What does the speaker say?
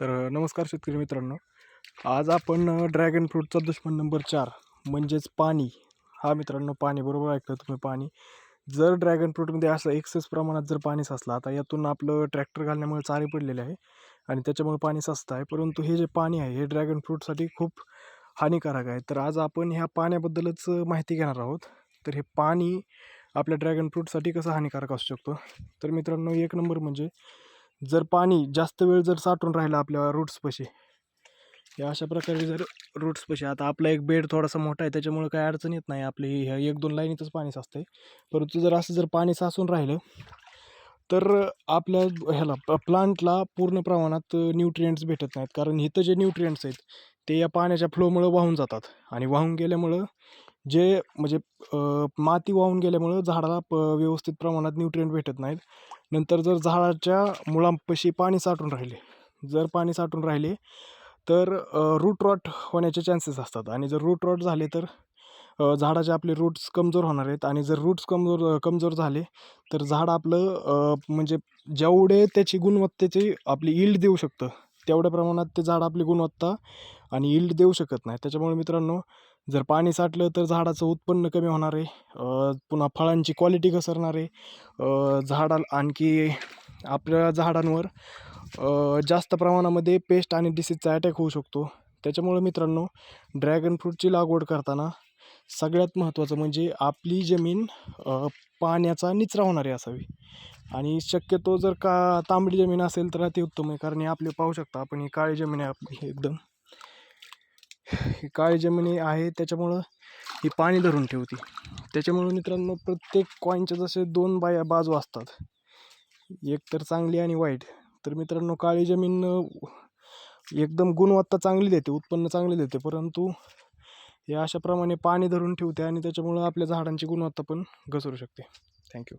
तर नमस्कार शेतकरी मित्रांनो. आज आपण ड्रॅगन फ्रूटचा दुश्मन नंबर चार म्हणजेच पाणी. हा मित्रांनो पाणी बरोबर ऐकलं तुम्ही पाणी. जर ड्रॅगन फ्रूटमध्ये असं एक्सेस प्रमाणात जर पाणी साचलं आता यातून आपलं ट्रॅक्टर घालण्यामुळे चारे पडलेले आहे आणि त्याच्यामुळे पाणी साचतं आहे. परंतु हे जे पाणी आहे हे ड्रॅगन फ्रूटसाठी खूप हानिकारक आहे. तर आज आपण ह्या पाण्याबद्दलच माहिती घेणार आहोत. तर हे पाणी आपल्या ड्रॅगन फ्रूटसाठी कसं हानिकारक असू शकतो? तर मित्रांनो एक नंबर म्हणजे जर पाणी जास्त वेळ जर साठून राहिलं आपल्या रूट्सपाशी हे अशा प्रकारे जर रूट्सपाशी आता आपला एक बेड थोडासा मोठा आहे त्याच्यामुळे काही अडचण येत नाही. आपली ह्या एक दोन लाईनीतच पाणी साचतंय. परंतु जर असं जर पाणी साचून राहिलं तर आपल्या ह्याला प्लांटला पूर्ण प्रमाणात न्यूट्रियंट्स भेटत नाहीत. कारण इथं जे न्यूट्रियंट्स आहेत ते या पाण्याच्या फ्लोमुळं वाहून जातात. आणि वाहून गेल्यामुळं जे म्हणजे माती वाहून गेल्यामुळं झाडाला प व्यवस्थित प्रमाणात न्यूट्रियंट भेटत नाहीत. नंतर जर झाडाच्या मुळांपाशी पाणी साठून राहिले जर पाणी साठून राहिले तर रूट रॉट होण्याचे चान्सेस असतात. आणि जर रूट रॉट झाले तर झाडाचे आपले रूट्स कमजोर होणार आहेत. आणि जर रूट्स कमजोर कमजोर झाले तर झाड आपलं म्हणजे जेवढे त्याची गुणवत्तेची आपली यील्ड देऊ शकतं तेवढ्या प्रमाणात ते झाड आपली गुणवत्ता आणि इल्ड देऊ शकत नाही. त्याच्यामुळे मित्रांनो जर पाणी साठलं तर झाडाचं उत्पन्न कमी होणार आहे. पुन्हा फळांची क्वालिटी घसरणार आहे. झाडा आणखी आपल्या झाडांवर जास्त प्रमाणामध्ये पेस्ट आणि डिसीजचा अटॅक होऊ शकतो. त्याच्यामुळे मित्रांनो ड्रॅगन फ्रूटची लागवड करताना सगळ्यात महत्त्वाचं म्हणजे आपली जमीन पाण्याचा निचरा होणारी असावी. आणि शक्यतो जर का तांबडी जमीन असेल तर अति उत्तम आहे कारण हे आपले पाहू शकता आपण ही काळी जमीन आहे आपली एकदम. ही काळी जमिनी आहे त्याच्यामुळं ही पाणी धरून ठेवते. त्याच्यामुळं मित्रांनो प्रत्येक कॉईनच्या जसे दोन बाया बाजू असतात. एक तर चांगली आणि वाईट. तर मित्रांनो काळी जमीन एकदम गुणवत्ता चांगली देते उत्पन्न चांगले देते. परंतु हे अशाप्रमाणे पाणी धरून ठेवते आणि त्याच्यामुळं आपल्या झाडांची गुणवत्ता पण घसरू शकते. थँक्यू